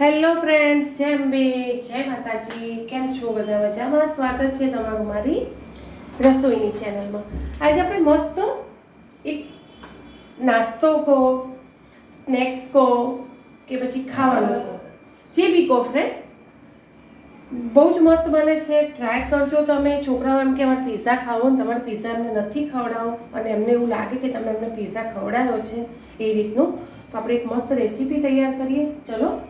Hello friends જેમ બે જય માતાજી. કેમ છો બધા મજામાં? સ્વાગત છે તમારું મારી રસોઈની ચેનલમાં. આજે આપણે મસ્ત એક નાસ્તો કહો, સ્નેક્સ કહો કે પછી ખાવાનું કહો. જે બી કહો ફ્રેન્ડ બહુ જ મસ્ત બને છે. ટ્રાય કરજો તમે. છોકરાઓ એમ કે અમારે પીઝા ખાવો ને તમારે પીઝા એમને નથી ખવડાવો. અને એમને એવું લાગે કે તમે એમને પીઝા ખવડાવ્યો છે એ રીતનું. તો આપણે એક મસ્ત રેસીપી તૈયાર કરીએ. ચલો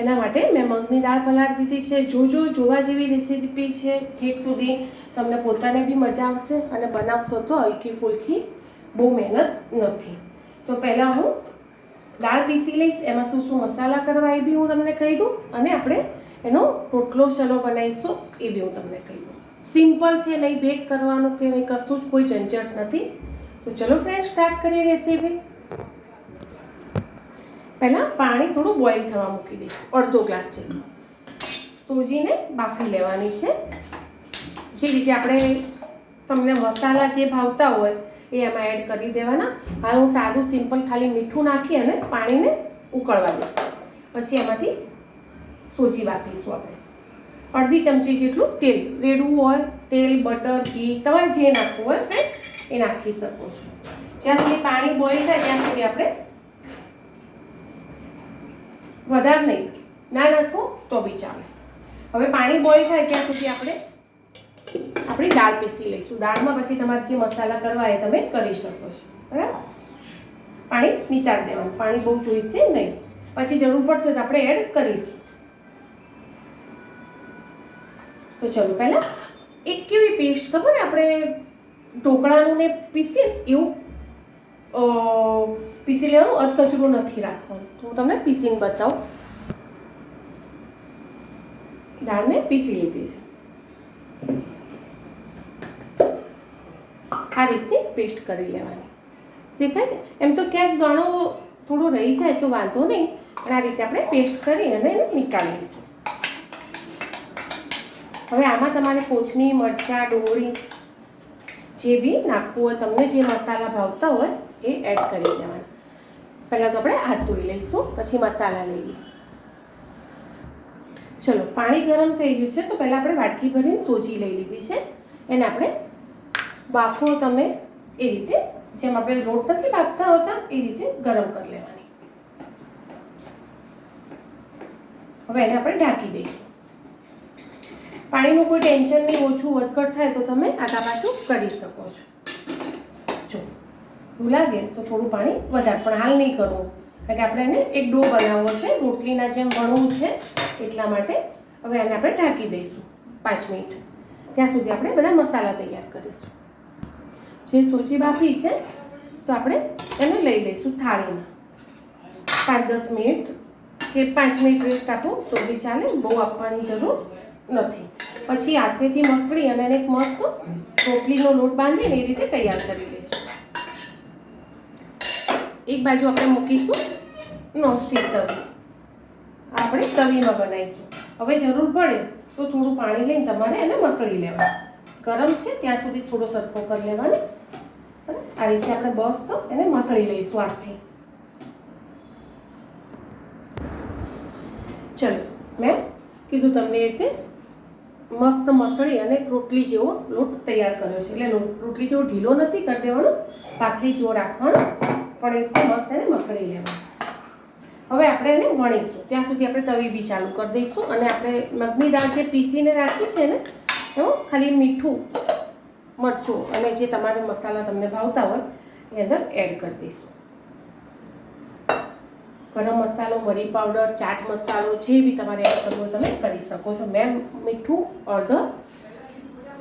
એના માટે મેં મગની દાળ પલાળ દીધી છે. જો જો જોવા જેવી રેસીપી છે ઠીક સુધી તમને પોતાને બી મજા આવશે અને બનાવશો તો હલકી ફૂલકી બહુ મહેનત નથી. તો પહેલાં હું દાળ પીસી લઈશ, એમાં શું શું મસાલા કરવા એ બી હું તમને કહી દઉં અને આપણે એનો રોટલો ચલો બનાવીશું એ બી હું તમને કહી દઉં. સિમ્પલ છે, નહીં બેક કરવાનું કે નહીં, કશું જ કોઈ ઝંઝટ નથી. તો ચલો ફ્રેન્ડ સ્ટાર્ટ કરીએ રેસીપી પહેલાં પાણી થોડું બોઇલ થવા મૂકી દઈશું. અડધો ગ્લાસ જેટલું. સૂજીને બાફી લેવાની છે. જે રીતે આપણે તમને મસાલા જે ભાવતા હોય, એ એમાં એડ કરી દેવાના. હાલ હું સાદું સિમ્પલ ખાલી મીઠું નાખી અને પાણીને ઉકળવા દઈશ. પછી એમાંથી સૂજી બાફીશું આપણે. અડધી ચમચી જેટલું તેલ. રેડું હોય, તેલ, બટર, ઘી, તમારે જે નાખવું હોય એ નાખી શકો છો. જ્યાં સુધી પાણી બોઇલ થાય, ત્યાં સુધી આપણે વધારે નહીં. ના નાખો તો બી ચાલે. હવે પાણી બોઈલ થાય ત્યાં સુધી આપણે આપણી દાળ પીસી લઈશું. દાળમાં પછી તમારે જે મસાલા કરવા એ તમે કરી શકો છો. બરાબર? પાણી નિતાર દેવાનું. પાણી બહુ જોઈશે નહીં. પછી જરૂર પડશે તો આપણે એડ કરીશું. તો ચલો પહેલાં એક કેવી પેસ્ટ ખબર ને આપણે ઢોકળાનું ને પીસીએ એવું પીસી લેવાનું અધકચરું નથી રાખવાનું. તો હું તમને પીસીને બતાવું. દાળ મેં પીસી લીધી છે. આ રીતની પેસ્ટ કરી લેવાની. દેખાય છે? એમ તો ક્યાંક દાણો થોડો રહી જાય તો વાંધો નહીં, પણ આ રીતે આપણે પેસ્ટ કરી અને એને નીકાળી લઈશું હવે આમાં તમારે કોથમીર, મરચાં, ડુંગળી, જે બી નાખવું હોય, તમને જે મસાલા ભાવતા હોય એ એડ કરી દેવાના. પહેલાં તો આપણે હાથ ધોઈ લઈશું, પછી મસાલા લઈએ. ચલો, પાણી ગરમ થઈ ગયું છે, તો પહેલાં આપણે વાટકી ભરીને સોજી લઈ લીધી છે. એને આપણે બાફો તમે એ રીતે, જેમ આપણે રોટ નથી બાફતા હોતા, એ રીતે ગરમ કરી લેવાની. હવે એને આપણે ઢાંકી દઈશું. પાણીનું કોઈ ટેન્શન નહીં, ઓછું વધઘટ થાય તો તમે આગા પાછું કરી શકો છો. એવું લાગે તો થોડું પાણી વધારે, પણ હાલ નહીં કરવું. કારણ કે આપણે એને એક ડો બનાવવો છે, રોટલીના જેમ ભણવું છે, એટલા માટે હવે એને આપણે ઢાંકી દઈશું પાંચ મિનિટ. ત્યાં સુધી આપણે બધા મસાલા તૈયાર કરીશું. જે સોજી બાફી છે, તો આપણે એને લઈ લઈશું થાળીમાં. પાંચ દસ મિનિટ, કે પાંચ મિનિટ રેસ્ટ આપો, તો બી ચાલે, બહુ આપવાની જરૂર નથી. પછી હાથેથી મસળી અને એક મસ્ત રોટલીનો લોટ બાંધીને એ રીતે તૈયાર કરી લઈશું. એક બાજુ આપણે મૂકીશું નોનસ્ટિક તવી. આપણે તવીમાં બનાવીશું. હવે જરૂર પડે તો થોડું પાણી લઈને તમારે એને મસળી લેવાનું. ગરમ છે ત્યાં સુધી થોડો સરખો કરી લેવાનો. આ રીતે આપણે બસ તો એને મસળી લઈશું હાથથી. ચલો, મેં કીધું તમને એ રીતે મસ્ત મસળી અને રોટલી જેવો લોટ તૈયાર કર્યો છે. એટલે રોટલી જેવો ઢીલો નથી કરી દેવાનો. ભાખરી જેવો રાખવાનો. પણ એ મસ્ત એને મસળી લેવા હવે આપણે એને વણીશું. ત્યાં સુધી આપણે તવી બી ચાલુ કરી દઈશું અને આપણે મગની દાળ જે પીસીને રાખી છે ને એમાં ખાલી મીઠું, મરચું અને જે તમારે મસાલા તમને ભાવતા હોય, એ અંદર એડ કરી દઈશું. ગરમ મસાલો, મરી પાવડર ચાટ મસાલો, જે બી તમારે એડ કરવો તમે કરી શકો છો. મેં મીઠું, હળદર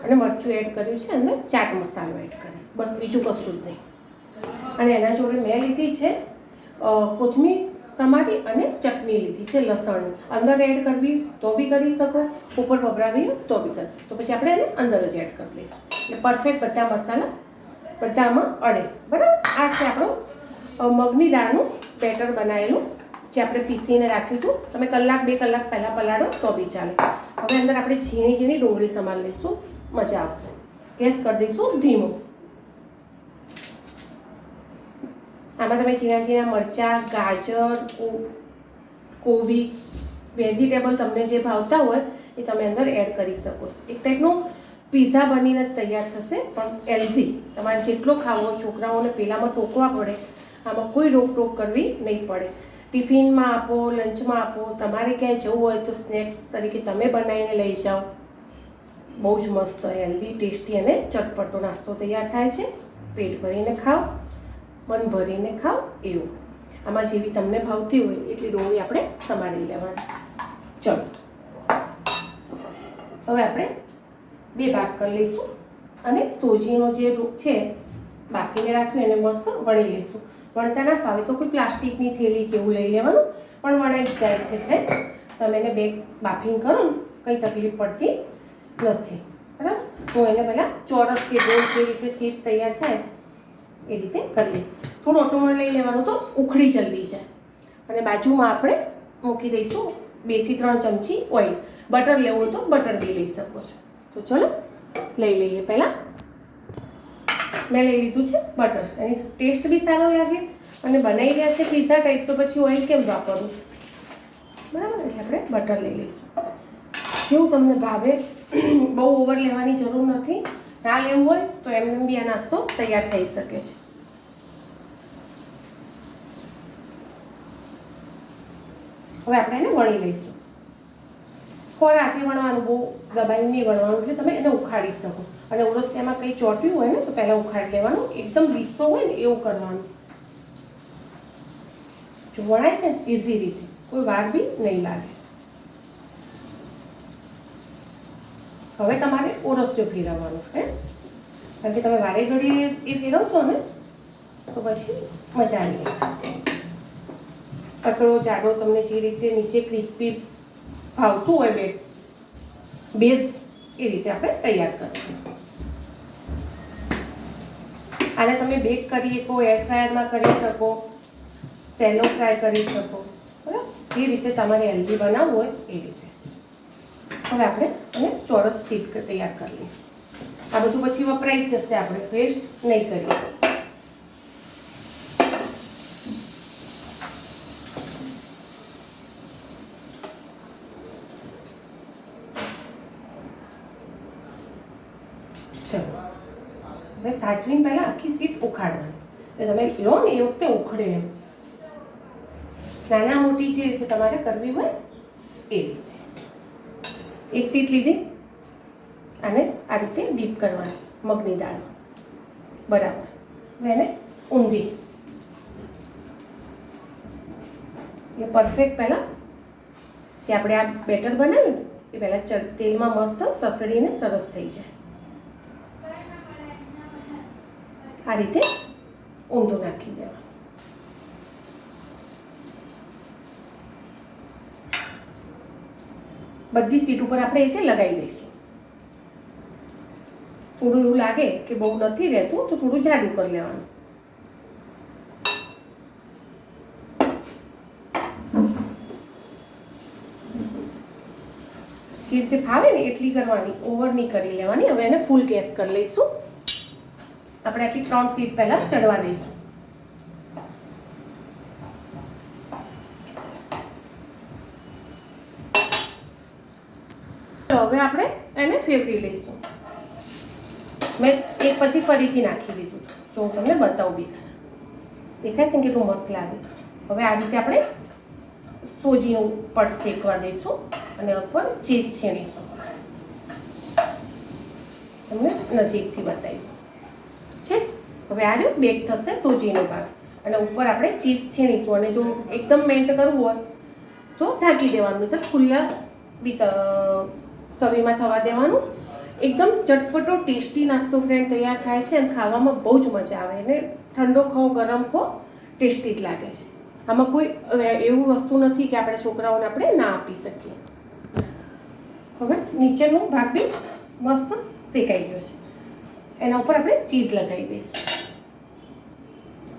અને મરચું એડ કર્યું છે અંદર ચાટ મસાલો એડ કરીશ. બસ બીજું કશું જ નહીં. અને એના જોડે મેં લીધી છે કોથમીર, સમારી અને ચટણી લીધી છે લસણની અંદર એડ કરવી તો બી કરી શકો, ઉપર ભભરાવી તો બી કરી તો પછી આપણે એને અંદર જ એડ કરી લઈશું. એટલે પરફેક્ટ બધા મસાલા બધામાં અડે. બરાબર? આ છે આપણું મગની દાળનું બેટર બનાવેલું, જે આપણે પીસીને રાખ્યું હતું. તમે કલાક, બે કલાક પહેલાં પલાળો તો બી ચાલે. હવે અંદર આપણે ઝીણી ઝીણી ડુંગળી સમાર લઈશું. મજા આવશે. ગેસ કરી દઈશું, ધીમો. આમાં તમે ઝીણા ઝીણા મરચાં, ગાજર કોબી, વેજીટેબલ તમને જે ભાવતા હોય એ તમે અંદર એડ કરી શકો છો. એક ટાઈપનું પીઝા બનીને તૈયાર થશે, પણ હેલ્ધી તમારે જેટલો ખાવો છોકરાઓને પહેલાંમાં ટોકવા પડે, આમાં કોઈ રોકટોક કરવી નહીં પડે. ટિફિનમાં આપો, લંચમાં આપો, તમારે ક્યાંય જવું હોય તો સ્નેક્સ તરીકે તમે બનાવીને લઈ જાઓ. બહુ જ મસ્ત હેલ્ધી ટેસ્ટી અને ચટપટો નાસ્તો તૈયાર થાય છે. પેટ ભરીને ખાઓ. મન ભરીને ખાઓ એવું. આમાં જેવી તમને ભાવતી હોય એટલી ડોંગળી આપણે સમારી લેવાની. ચલો. હવે આપણે બે ભાગ કરી લઈશું અને સોજીનો જે રૂપ છે બાફીને રાખ્યું એને મસ્ત વણી લઈશું. વણતા ના ફાવે તો કોઈ પ્લાસ્ટિકની થેલી કે એવું લઈ લેવાનું, પણ વણાઈ જ જાય છે એટલે તમે એને બે બાફીને કરો ને, કંઈ તકલીફ પડતી નથી. બરાબર? હું એને પહેલાં ચોરસ કે ગોળ જે રીતે સીટ તૈયાર થાય એ રીતે કરી લઈશ થોડું ઓટોમર લઈ લેવાનું તો ઉખડી જલ્દી જાય. અને બાજુમાં આપણે મૂકી દઈશું બેથી ત્રણ ચમચી ઓઇલ. બટર લેવું તો બટર બી લઈ શકો છો. તો ચલો, લઈ લઈએ પહેલાં. મેં લઈ લીધું છે બટર. એની ટેસ્ટ બી સારો લાગે અને બનાવી રહ્યા છે પીઝા ટાઈપ તો પછી ઓઇલ કેમ વાપરવું બરાબર, એટલે આપણે બટર લઈ લઈશું. જેવું તમને ભાવે, બહુ ઓવર લેવાની જરૂર નથી. ના લેવું હોય તો એમને બી આ નાસ્તો તૈયાર થઈ શકે છે. હવે આપણે એને વણી લઈશું. ખોરાથી વણવાનું, બહુ દબાઈને નહીં વણવાનું એટલે તમે એને ઉખાડી શકો. અને ઉરસિયામાં કંઈ ચોટ્યું હોય ને તો પહેલાં ઉખાડી લેવાનું. એકદમ લીસો હોય ને એવું કરવાનું. જો વણાય છે ઇઝી રીતે. કોઈ વાર બી નહીં લાગે. હવે તમારે ઓરસ્યો ફેરવવાનો હે? કારણ કે તમે વારે ઘડીએ એ ફેરવશો ને, તો પછી મજા આવી કચરો જાડો તમને જે રીતે નીચે ક્રિસ્પી ભાવતું હોય બે, બેઝ એ રીતે આપણે તૈયાર કરીએ. આને તમે બેક કરી શકો, એર ફ્રાયરમાં કરી શકો, સેલો ફ્રાય કરી શકો, બરાબર? જે રીતે તમારે હેલ્ધી બનાવવું હોય એ રીતે. હવે આપણે એને ચોરસ સીટ તૈયાર કરી લઈશું. આ બધું પછી વપરાઈ જશે આપણે, વેસ્ટ નહીં કરીએ. ચલો. હવે સાચવીને પહેલાં આખી સીટ ઉખાડવાની. એટલે તમે લો ને એ વખતે ઉખડે એમ. નાના મોટી જે રીતે તમારે કરવી હોય એ રીતે. એક સીટ લીધી અને આ રીતે ડીપ કરવાની, મગની દાળમાં. બરાબર. હવે એને ઊંધી. એ પરફેક્ટ પહેલાં જે આપણે આ બેટર બનાવ્યું એ પહેલાં ચ તેલમાં મસ્ત સસડીને સરસ થઈ જાય. આ રીતે ઊંધું નાખી દેવાનું. બધી સીટ ઉપર આપણે એ લગાવી દઈશું. થોડું એવું લાગે કે બહુ નથી રહેતું, તો થોડું જાડું કરી લેવાનું. જે ફાવે ને એટલી કરવાની ઓવર નહીં કરી લેવાની. હવે એને ફૂલ ગેસ કરી લઈશું. આપણે આટલી ત્રણ સીટ પહેલાં ચડવા દઈશું. હવે આપણે એને ફેવરી લઈશું. મેં એક પછી ફરીથી નાખી દીધું. જો હું તમને બતાવું બી દેખાય છે ને કેટલું મસ્ત લાગે. હવે આ રીતે આપણે સોજીનું પટ શેકવા દઈશું અને ઉપર ચીઝ છીણીશું. તમને નજીકથી બતાવી છે? હવે આ રહ્યું બેક થશે સોજીનો ભાગ. અને ઉપર આપણે ચીઝ છીણીશું. અને જો એકદમ મેલ્ટ કરવું હોય તો ઢાંકી દેવાનું. તો ખુલ્લા બી તવીમાં થવા દેવાનું. એકદમ ચટપટો, ટેસ્ટી નાસ્તો ફ્રેન્ડ તૈયાર થાય છે અને ખાવામાં બહુ જ મજા આવે. અને ઠંડો ખાઓ ગરમ ખો ટેસ્ટી જ લાગે છે. આમાં કોઈ એવું વસ્તુ નથી કે આપણે છોકરાઓને આપણે ના આપી શકીએ. હવે નીચેનો ભાગ બી મસ્ત શેકાઈ ગયો છે. એના ઉપર આપણે ચીઝ લગાવી દઈશું.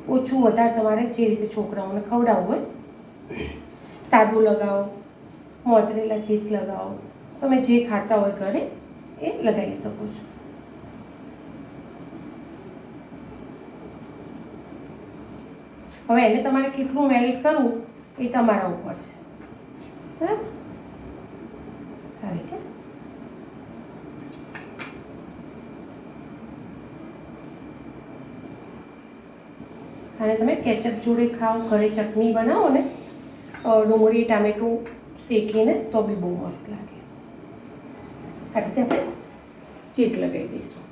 ઓછું વધારે તમારે જે રીતે છોકરાઓને ખવડાવવું હોય, સાદું લગાવો, મોઝરેલા ચીઝ લગાવો તમે જે ખાતા હોય ઘરે, એ લગાવી શકો છો. હવે એને તમારે કેટલું મેલ્ટ કરવું, એ તમારા ઉપર છે. બરાબર? આ રીતે. અને તમે કેચઅપ જોડે ખાઓ, ઘરે ચટણી બનાવો ને ડુંગળી, ટામેટું શેકીને, તો બી બહુ મસ્ત લાગે. આ રીતે આપણે ચીઝ લગાવી દઈશું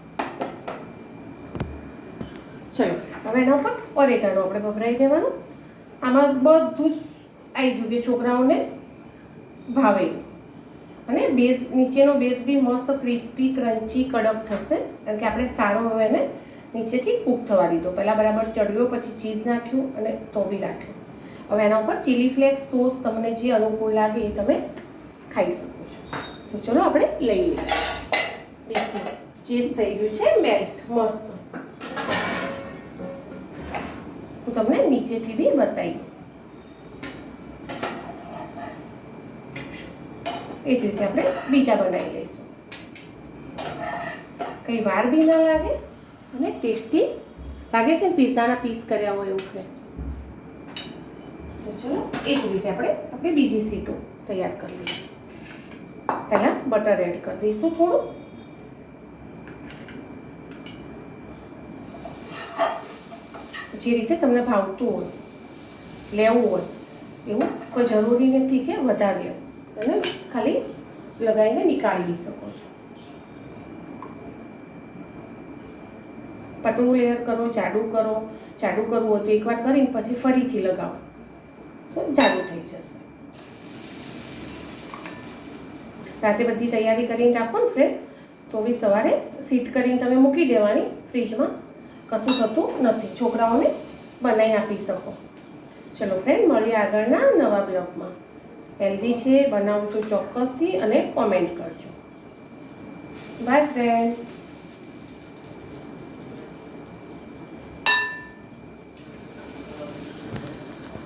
ચલો હવે એના ઉપર ઓરેગાનો આપણે ભભરાઈ દેવાનું. આમાં બધું જ આવી ગયું કે છોકરાઓને ભાવે. અને બેઝ નીચેનો બેઝ બી મસ્ત ક્રિસ્પી ક્રન્ચી કડક થશે. કારણ કે આપણે સારો હવે એને નીચેથી કૂક થવા દીધો. પહેલાં બરાબર ચડ્યો પછી ચીઝ નાખ્યું અને તો બી રાખ્યું. હવે એના ઉપર ચીલી ફ્લેક્સ સોસ તમને જે અનુકૂળ લાગે એ તમે ખાઈ શકો છો. તો ચલો આપણે લઈ લઈએ. દેખો ચીઝ થઈ ગયું છે, મેલ્ટ. મસ્ત. હું તમને નીચેથી બી બતાવી એ જ રીતે આપણે બીજા બનાવી લઈશું. કંઈ વાર બી ના લાગે અને ટેસ્ટી લાગે છે ને પીઝાના પીસ કર્યા હોય એવું છે. તો ચલો, એ જ રીતે આપણે આપણે બીજી સીટો તૈયાર કરી લઈએ. પહેલાં બટર એડ કરી દઈશું થોડું. જે રીતે તમને ભાવતું હોય, લેવું હોય, એવું કોઈ જરૂરી નથી કે વધારે લેવું. અને ખાલી લગાવીને નીકાળી શકો છો. પતળું લેયર કરો, જાડું કરો. જાડું કરવું હોય તો એકવાર કરીને પછી ફરીથી લગાવો. તો જાડું થઈ જશે. રાતે બધી તૈયારી કરીને રાખો ને ફ્રેન્ડ તો બી સવારે સીટ કરીને તમે મૂકી દેવાની ફ્રીજમાં કશું થતું નથી. છોકરાઓને બનાવી આપી શકો. ચલો ફ્રેન્ડ મળીએ આગળના નવા બ્લોગમાં. હેલ્ધી છે બનાવજો ચોક્કસથી અને કોમેન્ટ કરજો. By friend